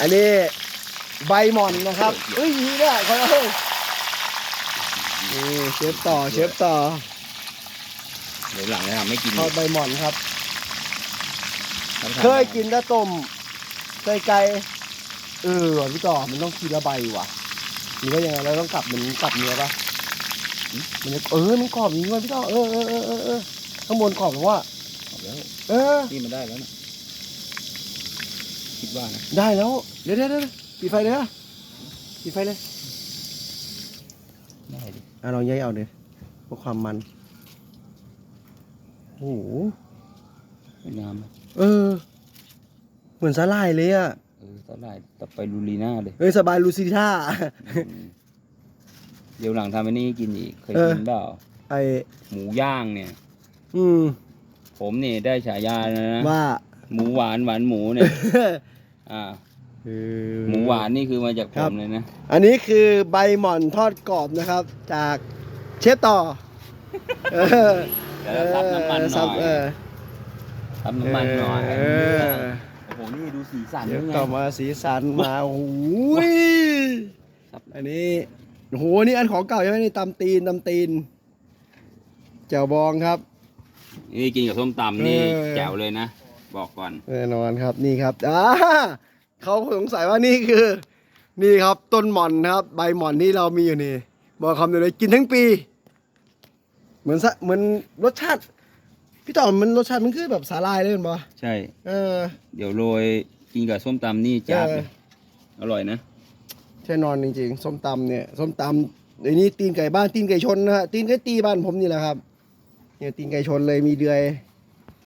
อันนี้ใบหม่อนนะครับเอ้ยนี่เนี่ยเขาเอ้ยนี่เชฟต่อเชฟต่อเดี๋ยวหลังจะทำไม่กินทอดใบหม่อนครับรับประทานเคยกินแต่ต้มเคยไก่เออว่ะพี่ต่อมันต้องกินละใบว่ะหรือว่ายังไงเราต้องกลับเหมือนกลับเนื้อปะมันจะเออมันกรอบอย่างนี้ว่ะพี่ต่อเออเออเออเออเออข้างบนกรอบหรือว่าเอาแล้วเออนี่มันได้แล้วนะ คิดว่านะได้แล้ว เดี๋ยวเดี๋ยวเดี๋ยวปิดไฟเลยนะปิดไฟเลยได้ดิอะลองย้ายเอาเลยเพื่อความมันโอ้โหสวยงามนะเออ เหมือนสาลายเลยอะเออตอนแรกต่อไปลูลีน่าเลยเฮ้ยสบายลูซิท่า อืมเดี๋ยวหลังทำอันนี้ให้กินอีก เคยเออ กินเปล่าไอหมูย่างเนี่ย อืม ผมนี่ได้ฉายาแล้วนะว่า หมูหวานหวานหมูเนี่ย อ่าเออหมูหวานนี่คือมาจากผครับมเลยนะ อันนี้คือใบหม่อนทอดกรอบนะครับ จากเชฟต่อเออเดี๋ยวเราซับน้ำมันหซัน่บอยเออซับน้ำมันหน่อยเออโอ้โห นี่ดูสีสันเดี๋ยวนี่ไงต่อมาสีสันมาโอ้โหยครับอันนี้โอ้โหนี่อันของเก่าใช่ไหมนี่ตำตีนตำตีนแจ่วบองครับ นี่กินกับส้มตำนี่เออ แจ๋วเลยนะ บอกก่อนแน่นอนครับนี่ครับอ่าเขาสงสัยว่านี่คือ นี่ครับต้นหม่อนนะครับ ใบหม่อนที่เรามีอยู่นี่ บอกคำเดียวเลยกินทั้งปี เหมือนสะเหมือนรสชาติ พี่ต่อมันรสชาติมันคือแบบสาลายเลยเห็นปะใช่ เออ เดี๋ยวโรยกินกับส้มตำนี่จ้าบเออเลยอร่อยนะใช่นอนจริงๆส้มตำเนี่ยส้มตำเดี๋ยวนี้ตีนไก่บ้านตีนไก่ชนนะฮะตีนไก่ตีบ้านผมนี่แหละครับเนี่ยตีนไก่ชนเลยมีเดือย